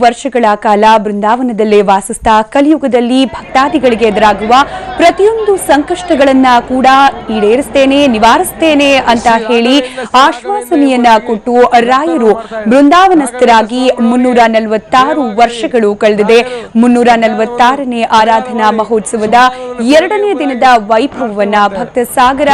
ವರ್ಷಗಳ ಕಾಲ ಬೃಂದಾವನದಲ್ಲೇ ವಾಸಿಸ್ತಾ ಕಲಿಯುಗದಲ್ಲಿ ಭಕ್ತಾದಿಗಳಿಗೆ ಎದುರಾಗುವ ಪ್ರತಿಯೊಂದು ಸಂಕಷ್ಟಗಳನ್ನ ಕೂಡ ಈಡೇರಿಸ್ತೇನೆ ನಿವಾರಿಸ್ತೇನೆ ಅಂತ ಹೇಳಿ ಆಶ್ವಾಸನೆಯನ್ನ ಕೊಟ್ಟು ರಾಯರು ಬೃಂದಾವನಸ್ಥರಾಗಿ ಮುನ್ನೂರ ನಲವತ್ತಾರು ವರ್ಷಗಳು ಕಳೆದಿದೆ. ಮುನ್ನೂರ ನಲವತ್ತಾರನೇ ಆರಾಧನಾ ಮಹೋತ್ಸವದ ಎರಡನೇ ದಿನದ ವೈಭವವನ್ನ ಭಕ್ತ ಸಾಗರ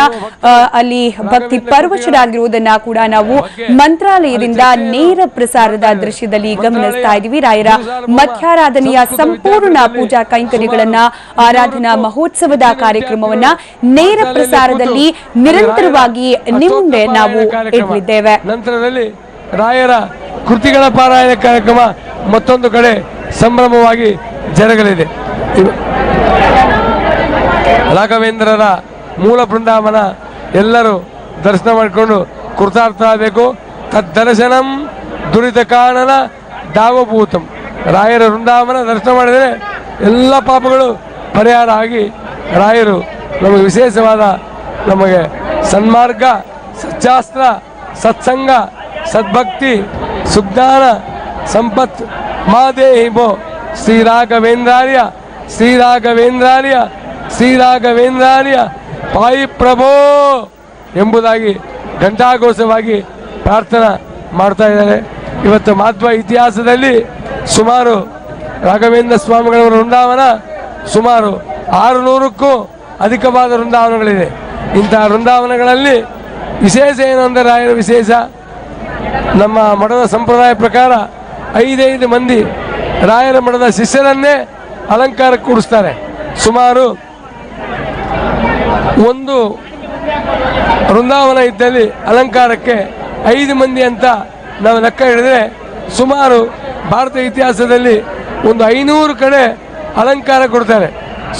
ಅಲ್ಲಿ ಭಕ್ತಿ ಪರ್ವಶರಾಗಿರುವುದನ್ನ ಕೂಡ ನಾವು ಮಂತ್ರಾಲಯದಿಂದ ನೇರ ಪ್ರಸಾರದ ದೃಶ್ಯದಲ್ಲಿ ಗಮನಿಸ್ತಾ ಇದ್ದೀವಿ. ರಾಯರ ಮಧ್ಯಾರಾಧನೆಯ ಸಂಪೂರ್ಣ ಪೂಜಾ ಕೈಂಕರ್ಯಗಳನ್ನ ಆರಾಧನಾ ಮಹೋತ್ಸವದ ಕಾರ್ಯಕ್ರಮವನ್ನ ನೇರ ಪ್ರಸಾರದಲ್ಲಿ ನಿರಂತರವಾಗಿ ನಿಮ್ಮೆ ನಾವು ಇಡಲಿದ್ದೇವೆ ನಂತರದಲ್ಲಿ ರಾಯರ ಕೃತಿಗಳ ಪಾರಾಯಣ ಕಾರ್ಯಕ್ರಮ ಮತ್ತೊಂದು ಕಡೆ ಸಂಭ್ರಮವಾಗಿ ಜರಗಲಿದೆ. ರಾಘವೇಂದ್ರರ ಮೂಲ ಬೃಂದಾವನ ಎಲ್ಲರೂ ದರ್ಶನ ಮಾಡಿಕೊಂಡು ಕೃತಾರ್ಥ ಆಗಬೇಕು. ತದ್ದರ್ಶನಂ ದುರಿತ ಕಾರಣನ ದಾವಭೂತಂ. ರಾಯರ ವೃಂದಾವನ ದರ್ಶನ ಮಾಡಿದರೆ ಎಲ್ಲ ಪಾಪಗಳು ಪರಿಹಾರ ಆಗಿ ರಾಯರು, ನಮಗೆ ವಿಶೇಷವಾದ ನಮಗೆ ಸನ್ಮಾರ್ಗ, ಸಚ್ಚಾಸ್ತ್ರ, ಸತ್ಸಂಗ, ಸದ್ಭಕ್ತಿ, ಸುಜ್ಞಾನ, ಸಂಪತ್, ಮಾದೇಹಿ ಭೋ ಶ್ರೀರಾಘವೇಂದ್ರಾರ್ಯ ಶ್ರೀರಾಘವೇಂದ್ರಾರ್ಯ ಶ್ರೀರಾಘವೇಂದ್ರಾರ್ಯ ಪಾಯಿ ಪ್ರಭೋ ಎಂಬುದಾಗಿ ಘಂಟಾಘೋಷವಾಗಿ ಪ್ರಾರ್ಥನಾ ಮಾಡ್ತಾ ಇದ್ದಾರೆ. ಇವತ್ತು ಮಹತ್ವ ಇತಿಹಾಸದಲ್ಲಿ ಸುಮಾರು ರಾಘವೇಂದ್ರ ಸ್ವಾಮಿಗಳವರ ವೃಂದಾವನ ಸುಮಾರು ಆರುನೂರಕ್ಕೂ ಅಧಿಕವಾದ ವೃಂದಾವನಗಳಿದೆ. ಇಂತಹ ವೃಂದಾವನಗಳಲ್ಲಿ ವಿಶೇಷ ಏನು ಅಂದರೆ ರಾಯರ ವಿಶೇಷ? ನಮ್ಮ ಮಠದ ಸಂಪ್ರದಾಯ ಪ್ರಕಾರ ಐದೈದು ಮಂದಿ ರಾಯರ ಮಠದ ಶಿಷ್ಯರನ್ನೇ ಅಲಂಕಾರ ಕೂಡಿಸ್ತಾರೆ ಸುಮಾರು ಒಂದು ವೃಂದಾವನ ಇದ್ದಲ್ಲಿ ಅಲಂಕಾರಕ್ಕೆ ಐದು ಮಂದಿ ಅಂತ ನಾವು ಲೆಕ್ಕ ಹಿಡಿದ್ರೆ ಸುಮಾರು ಭಾರತ ಇತಿಹಾಸದಲ್ಲಿ ಒಂದು ಐನೂರು ಕಡೆ ಅಲಂಕಾರ ಕೊಡ್ತಾರೆ.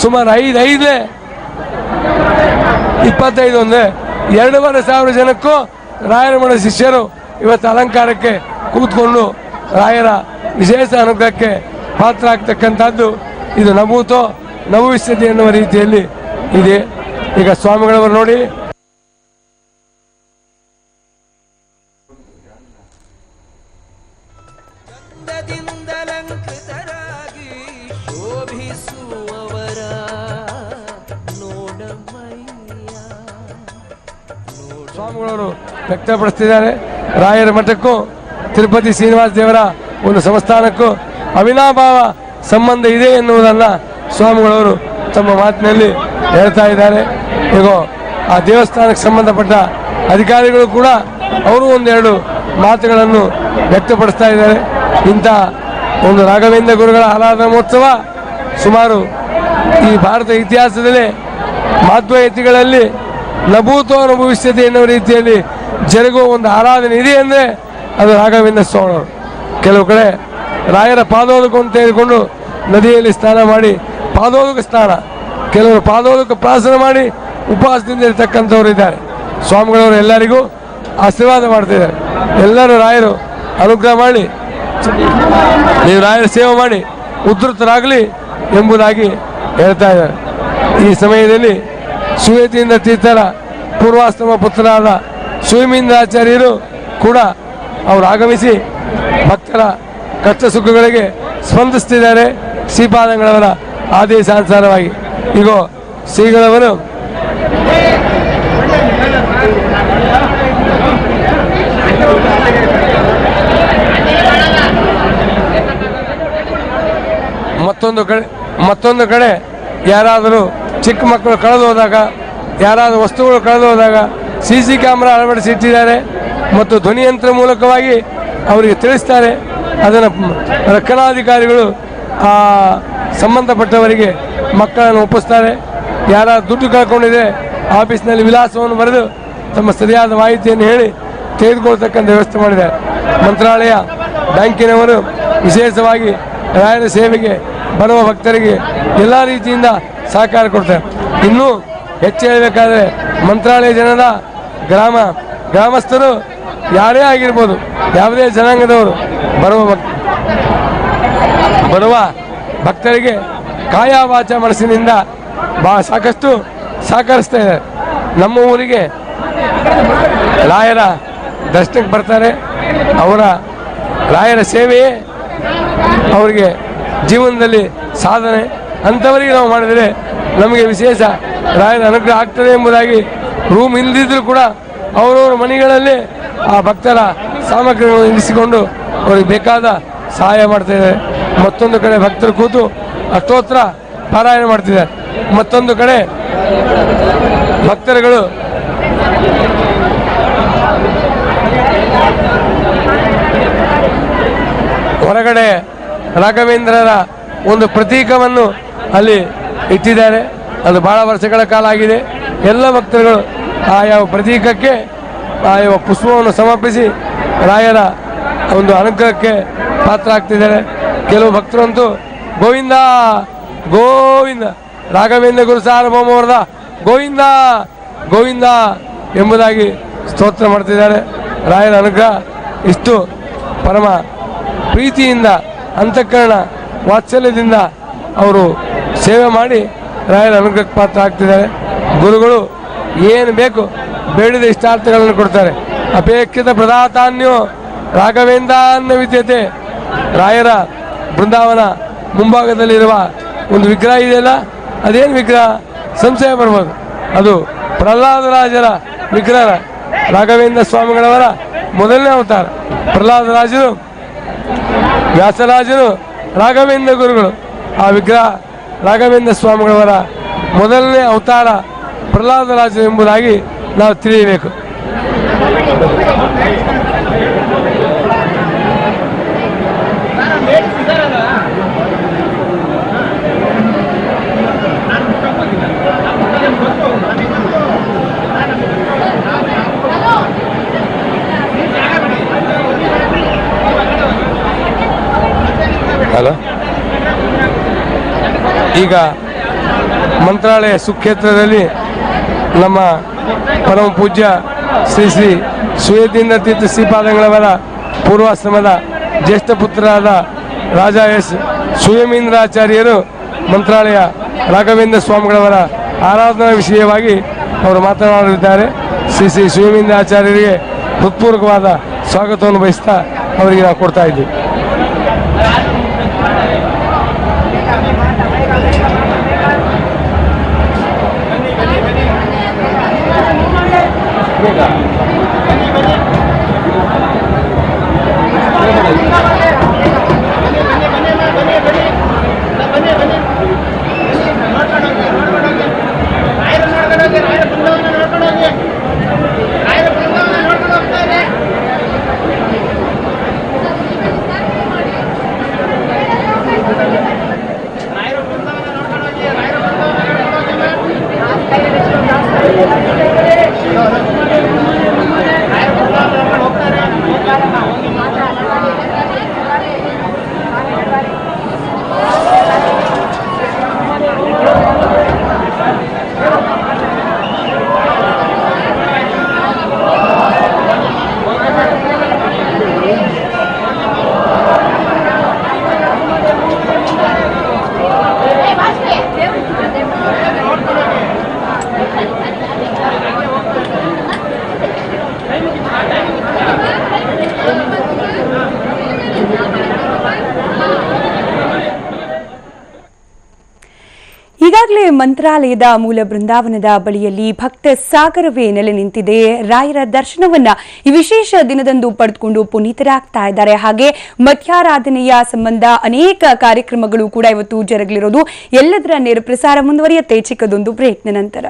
ಸುಮಾರು ಐದು, ಐದೇ, ಇಪ್ಪತ್ತೈದು ಒಂದೇ. ಎರಡೂವರೆ ಸಾವಿರ ಜನಕ್ಕೂ ರಾಯರ ಮಠ ಶಿಷ್ಯರು ಇವತ್ತು ಅಲಂಕಾರಕ್ಕೆ ಕೂತ್ಕೊಂಡು ರಾಯರ ವಿಶೇಷ ಅನುಗ್ರಹಕ್ಕೆ ಪಾತ್ರ ಆಗ್ತಕ್ಕಂಥದ್ದು ಇದು ನಮೂತೋ ನಭವಿಷ್ಯತೆ ಎನ್ನುವ ರೀತಿಯಲ್ಲಿ ಇದೆ. ಈಗ ಸ್ವಾಮಿಗಳವರು ನೋಡಿ. ಸ್ವಾಮಿಗಳವರು ವ್ಯಕ್ತಪಡಿಸ್ತಿದ್ದಾರೆ. ರಾಯರ ಮಠಕ್ಕೂ ತಿರುಪತಿ ಶ್ರೀನಿವಾಸ ದೇವರ ಒಂದು ಸಂಸ್ಥಾನಕ್ಕೂ ಅವಿನಾಭಾವ ಸಂಬಂಧ ಇದೆ ಎನ್ನುವುದನ್ನು ಸ್ವಾಮಿಗಳವರು ತಮ್ಮ ಮಾತಿನಲ್ಲಿ ಹೇಳ್ತಾ ಇದ್ದಾರೆ. ಈಗ ಆ ದೇವಸ್ಥಾನಕ್ಕೆ ಸಂಬಂಧಪಟ್ಟ ಅಧಿಕಾರಿಗಳು ಕೂಡ ಅವರು ಒಂದೆರಡು ಮಾತುಗಳನ್ನು ವ್ಯಕ್ತಪಡಿಸ್ತಾ ಇದ್ದಾರೆ. ಇಂಥ ಒಂದು ರಾಘವೇಂದ್ರ ಗುರುಗಳ ಆರಾಧನಾ ಮಹೋತ್ಸವ ಸುಮಾರು ಈ ಭಾರತ ಇತಿಹಾಸದಲ್ಲೇ ಮಾಧ್ವಯತಿಗಳಲ್ಲಿ ನಭೂತೋ ಅನುಭವಿಸ್ತದೆ ಎನ್ನುವ ರೀತಿಯಲ್ಲಿ ಜರುಗುವ ಒಂದು ಆರಾಧನೆ ಇದೆ ಅಂದರೆ ಅದು ರಾಘವೇಂದ್ರ ಸ್ವಾಮಿಯವರು. ಕೆಲವು ಕಡೆ ರಾಯರ ಪಾದೋದಕವನ್ನು ತೆಗೆದುಕೊಂಡು ನದಿಯಲ್ಲಿ ಸ್ನಾನ ಮಾಡಿ ಪಾದೋದಕ ಸ್ನಾನ, ಕೆಲವರು ಪಾದೋದಕ ಪ್ರಾಸನ ಮಾಡಿ ಉಪವಾಸದಿಂದ ಇರತಕ್ಕಂಥವ್ರು ಇದ್ದಾರೆ. ಸ್ವಾಮಿಗಳವರು ಎಲ್ಲರಿಗೂ ಆಶೀರ್ವಾದ ಮಾಡ್ತಿದ್ದಾರೆ. ಎಲ್ಲರೂ ರಾಯರು ಅನುಗ್ರಹ ಮಾಡಿ, ನೀವು ರಾಯರ ಸೇವೆ ಮಾಡಿ ಉದ್ಧತರಾಗಲಿ ಎಂಬುದಾಗಿ ಹೇಳ್ತಾ ಇದ್ದಾರೆ. ಈ ಸಮಯದಲ್ಲಿ ಸುಯತಿಯಿಂದ ತೀರ್ಥರ ಪೂರ್ವಾಸ್ತಮ ಪುತ್ರರಾದ ಸುಯಮೀಂದ್ರಾಚಾರ್ಯರು ಕೂಡ ಅವರು ಆಗಮಿಸಿ ಭಕ್ತರ ಕಷ್ಟ ಸುಖಗಳಿಗೆ ಸ್ಪಂದಿಸ್ತಿದ್ದಾರೆ. ಶ್ರೀಪಾದಂಗಳವರ ಆದೇಶಾನುಸಾರವಾಗಿ ಈಗ ಶ್ರೀಗಳವರು ಮತ್ತೊಂದು ಕಡೆ ಮತ್ತೊಂದು ಕಡೆ ಯಾರಾದರೂ ಚಿಕ್ಕ ಮಕ್ಕಳು ಕಳೆದು ಹೋದಾಗ ಯಾರಾದರೂ ವಸ್ತುಗಳು ಕಳೆದು ಹೋದಾಗ ಸಿ ಸಿ ಕ್ಯಾಮ್ರಾ ಅಳವಡಿಸಿಟ್ಟಿದ್ದಾರೆ ಮತ್ತು ಧ್ವನಿಯಂತ್ರ ಮೂಲಕವಾಗಿ ಅವರಿಗೆ ತಿಳಿಸ್ತಾರೆ. ಅದನ್ನು ರಕ್ಷಣಾಧಿಕಾರಿಗಳು ಆ ಸಂಬಂಧಪಟ್ಟವರಿಗೆ ಮಕ್ಕಳನ್ನು ಒಪ್ಪಿಸ್ತಾರೆ. ಯಾರ ದುಡ್ಡು ಕಳ್ಕೊಂಡಿದ್ರೆ ಆಫೀಸ್ನಲ್ಲಿ ವಿಳಾಸವನ್ನು ಬರೆದು ತಮ್ಮ ಸರಿಯಾದ ಮಾಹಿತಿಯನ್ನು ಹೇಳಿ ತೆಗೆದುಕೊಳ್ತಕ್ಕಂಥ ವ್ಯವಸ್ಥೆ ಮಾಡಿದೆ ಮಂತ್ರಾಲಯ ಬ್ಯಾಂಕಿನವರು ವಿಶೇಷವಾಗಿ ರಾಯರ ಸೇವೆಗೆ ಬರುವ ಭಕ್ತರಿಗೆ ಎಲ್ಲ ರೀತಿಯಿಂದ ಸಹಕಾರ ಕೊಡ್ತಾರೆ ಇನ್ನೂ ಹೆಚ್ಚು ಹೇಳಬೇಕಾದ್ರೆ ಮಂತ್ರಾಲಯ ಜನರ ಗ್ರಾಮ, ಗ್ರಾಮಸ್ಥರು ಯಾರೇ ಆಗಿರ್ಬೋದು, ಯಾವುದೇ ಜನಾಂಗದವರು ಬರುವ ಬರುವ ಭಕ್ತರಿಗೆ ಕಾಯ ವಾಚ ಮನಸ್ಸಿನಿಂದ ಬಾ, ಸಾಕಷ್ಟು ಸಹಕರಿಸ್ತಾ ಇದ್ದಾರೆ. ನಮ್ಮ ಊರಿಗೆ ರಾಯರ ದರ್ಶನಕ್ಕೆ ಬರ್ತಾರೆ. ಅವರ ರಾಯರ ಸೇವೆಯೇ ಅವರಿಗೆ ಜೀವನದಲ್ಲಿ ಸಾಧನೆ. ಅಂಥವರಿಗೆ ನಾವು ಮಾಡಿದರೆ ನಮಗೆ ವಿಶೇಷ ರಾಯರ ಅನುಗ್ರಹ ಆಗ್ತದೆ ಎಂಬುದಾಗಿ ರೂಮ್ ಇಲ್ಲದಿದ್ರು ಕೂಡ ಅವರವರ ಮನೆಗಳಲ್ಲಿ ಆ ಭಕ್ತರ ಸಾಮಗ್ರಿಗಳನ್ನು ಇರಿಸಿಕೊಂಡು ಅವರಿಗೆ ಬೇಕಾದ ಸಹಾಯ ಮಾಡ್ತಿದ್ದಾರೆ. ಮತ್ತೊಂದು ಕಡೆ ಭಕ್ತರು ಕೂತು ಅಷ್ಟೋತ್ರ ಪಾರಾಯಣ ಮಾಡ್ತಿದ್ದಾರೆ. ಮತ್ತೊಂದು ಕಡೆ ಭಕ್ತರುಗಳು ಹೊರಗಡೆ ರಾಘವೇಂದ್ರರ ಒಂದು ಪ್ರತೀಕವನ್ನು ಅಲ್ಲಿ ಇಟ್ಟಿದ್ದಾರೆ. ಅದು ಬಹಳ ವರ್ಷಗಳ ಕಾಲ ಆಗಿದೆ. ಎಲ್ಲ ಭಕ್ತರುಗಳು ಆಯಾ ಪ್ರತೀಕಕ್ಕೆ ಆಯಾ ಪುಷ್ಪವನ್ನು ಸಮರ್ಪಿಸಿ ರಾಯರ ಒಂದು ಅನುಗ್ರಹಕ್ಕೆ ಪಾತ್ರ ಆಗ್ತಿದ್ದಾರೆ. ಕೆಲವು ಭಕ್ತರಂತೂ ಗೋವಿಂದ ಗೋವಿಂದ, ರಾಘವೇಂದ್ರ ಗುರು ಸಾರ್ವಭೌಮವರದ ಗೋವಿಂದ ಗೋವಿಂದ ಎಂಬುದಾಗಿ ಸ್ತೋತ್ರ ಮಾಡ್ತಿದ್ದಾರೆ. ರಾಯರ ಅನುಗ್ರಹ ಇಷ್ಟು ಪರಮ ಪ್ರೀತಿಯಿಂದ, ಅಂತಃಕರಣ ವಾತ್ಸಲ್ಯದಿಂದ ಅವರು ಸೇವೆ ಮಾಡಿ ರಾಯರ ಅನುಗ್ರಹಕ್ಕೆ ಪಾತ್ರ ಆಗ್ತಿದ್ದಾರೆ. ಗುರುಗಳು ಏನು ಬೇಕು ಬೇಡಿದ ಇಷ್ಟಾರ್ಥಗಳನ್ನು ಕೊಡ್ತಾರೆ. ಅಪೇಕ್ಷಿತ ಪ್ರದಾತಾನ್ಯೋ ರಾಘವೇಂದ್ರಾನ್ನ ವಿದ್ಯತೆ. ರಾಯರ ಬೃಂದಾವನ ಮುಂಭಾಗದಲ್ಲಿರುವ ಒಂದು ವಿಗ್ರಹ ಇದೆಯಲ್ಲ, ಅದೇನು ವಿಗ್ರಹ? ಸಂಶಯ ಬರ್ಬೋದು. ಅದು ಪ್ರಹ್ಲಾದರಾಜರ ವಿಗ್ರಹ. ರಾಘವೇಂದ್ರ ಸ್ವಾಮಿಗಳವರ ಮೊದಲನೇ ಅವತಾರ. ಪ್ರಹ್ಲಾದರಾಜರು, ವ್ಯಾಸರಾಜರು, ರಾಘವೇಂದ್ರ ಗುರುಗಳು ಆ ವಿಗ್ರಹ ರಾಘವೇಂದ್ರ ಸ್ವಾಮಿಗಳವರ ಮೊದಲನೇ ಅವತಾರ ಪ್ರಹ್ಲಾದರಾಜ ಎಂಬುದಾಗಿ ನಾವು ತಿಳಿಯಬೇಕು. ಈಗ ಮಂತ್ರಾಲಯ ಸುಕ್ಷೇತ್ರದಲ್ಲಿ ನಮ್ಮ ಪರಮ ಪೂಜ್ಯ ಶ್ರೀ ಶ್ರೀ ಸುಯದಿಂದ ತೀರ್ಥ ಶ್ರೀಪಾದಂಗಳವರ ಪೂರ್ವಾಶ್ರಮದ ಜ್ಯೇಷ್ಠ ಪುತ್ರರಾದ ರಾಜ ಎಸ್ ಸುಯಮೀಂದ್ರಾಚಾರ್ಯರು ಮಂತ್ರಾಲಯ ರಾಘವೇಂದ್ರ ಸ್ವಾಮಿಗಳವರ ಆರಾಧನಾ ವಿಷಯವಾಗಿ ಅವರು ಮಾತನಾಡಲಿದ್ದಾರೆ. ಶ್ರೀ ಶ್ರೀ ಸುಯಮೀಂದ್ರಾಚಾರ್ಯರಿಗೆ ಹೃತ್ಪೂರ್ವಕವಾದ ಸ್ವಾಗತವನ್ನು ಬಯಸ್ತಾ ಅವರಿಗೆ ನಾವು ಕೊಡ್ತಾ ಇದ್ದೀವಿ. entregar. ಮಂತ್ರಾಲಯದ ಮೂಲ ಬೃಂದಾವನದ ಬಳಿಯಲ್ಲಿ ಭಕ್ತ ಸಾಗರವೇ ನೆಲೆ ನಿಂತಿದೆ. ರಾಯರ ದರ್ಶನವನ್ನ ಈ ವಿಶೇಷ ದಿನದಂದು ಪಡೆದುಕೊಂಡು ಪುನೀತರಾಗ್ತಾ ಇದ್ದಾರೆ. ಹಾಗೆ ಮಧ್ಯಾರಾಧನೆಯ ಸಂಬಂಧ ಅನೇಕ ಕಾರ್ಯಕ್ರಮಗಳು ಕೂಡ ಇವತ್ತು ಜರುಗಲಿರೋದು ಎಲ್ಲದರ ನೇರ ಪ್ರಸಾರ ಮುಂದುವರಿಯುತ್ತೆ ಚಿಕ್ಕದೊಂದು ಬ್ರೇಕ್ನ ನಂತರ.